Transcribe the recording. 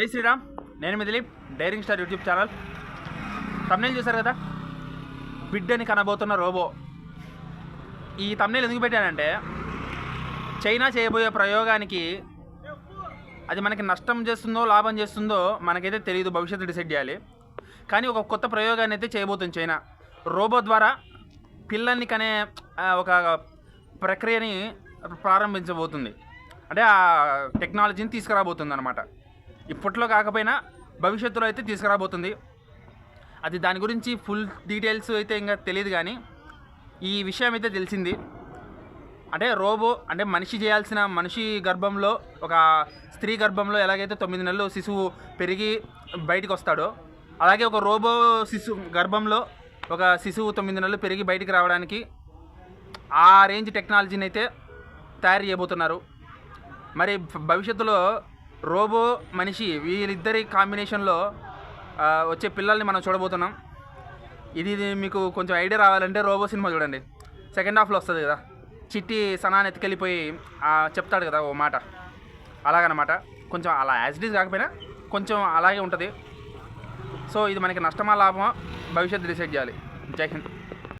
జై శ్రీరామ్. నేను మీ Dilip daring star YouTube channel. Thumbnail చూశారు కదా? బిడ్డని కనబోతున్న రోబో. ఈ తమ్నేలు ఎందుకు పెట్టానంటే చైనా చేయబోయే ప్రయోగానికి అది మనకి నష్టం చేస్తుందో లాభం చేస్తుందో మనకైతే తెలియదు భవిష్యత్తు డిసైడ్ చేయాలి. కానీ ఒక కొత్త ప్రయోగాన్ని అయితే చేయబోతుంది చైనా. రోబో ద్వారా పిల్లల్ని కనే ఒక ప్రక్రియని ప్రారంభించబోతుంది. అంటే ఆ టెక్నాలజీని తీసుకురాబోతుంది అనమాట ఇప్పట్లో కాకపోయినా భవిష్యత్తులో అయితే తీసుకురాబోతుంది. అది దాని గురించి ఫుల్ డీటెయిల్స్ అయితే ఇంకా తెలియదు కానీ ఈ విషయం అయితే తెలిసింది. అంటే రోబో అంటే మనిషి చేయాల్సిన మనిషి గర్భంలో ఒక స్త్రీ గర్భంలో ఎలాగైతే తొమ్మిది నెలలు శిశువు పెరిగి బయటకు వస్తాడో అలాగే ఒక రోబో శిశు గర్భంలో ఒక శిశువు తొమ్మిది నెలలు పెరిగి బయటికి రావడానికి ఆ రేంజ్ టెక్నాలజీని అయితే తయారు చేయబోతున్నారు. మరి భవిష్యత్తులో రోబో మనిషి వీళ్ళిద్దరి కాంబినేషన్లో వచ్చే పిల్లల్ని మనం చూడబోతున్నాం. ఇది మీకు కొంచెం ఐడియా రావాలంటే రోబో సినిమా చూడండి. సెకండ్ హాఫ్లో వస్తుంది కదా. చిట్టి సనాన్ని ఎత్తుకెళ్ళిపోయి చెప్తాడు కదా ఓ మాట. అలాగనమాట. కొంచెం అలా యాజిటీస్ కాకపోయినా కొంచెం అలాగే ఉంటుంది. సో ఇది మనకి నష్టమా లాభమా భవిష్యత్తు డిసైడ్ చేయాలి. జై హింద్.